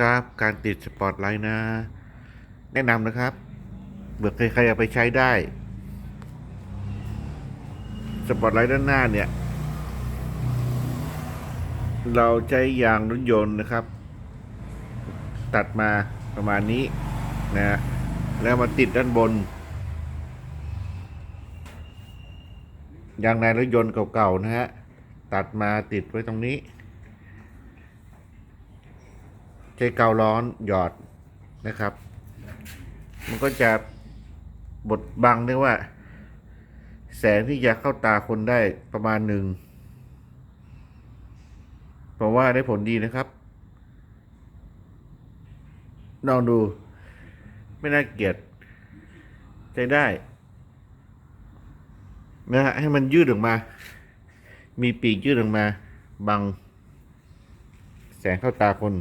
ครับการติดสปอตไลท์นะ แนะนำนะครับเบื่อใครๆเอาไปใช้ได้ สปอตไลท์ด้านหน้าเนี่ย เราใช้ยางรถยนต์นะครับ ตัดมาประมาณนี้นะฮะแล้วมาติดด้านบน ยางในรถยนต์เก่าๆนะฮะ ตัดมาติดไว้ตรงนี้ ใช้กาวร้อนหยอดนะครับ มันก็จะบดบังเรียกว่า แสงที่จะเข้าตาคนได้ประมาณหนึ่งเพราะว่าได้ผลดีนะครับลองดู ไม่น่าเกลียดใช้ได้นะฮะให้มันยืดออกมา มีปีกยืดออกมา บัง แสงเข้าตาคน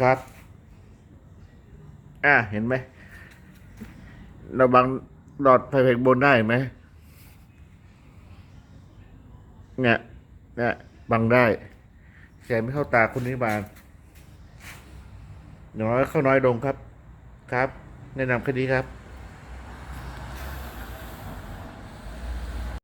ครับ อ่าเห็นไหม เราบังหลอดไฟเพกบนได้ไหมเนี่ยเนี่ยบังได้แสงไม่เข้าตาคนนี้บานน้อยเข้าน้อยลงครับ ครับ แนะนำแค่นี้ครับ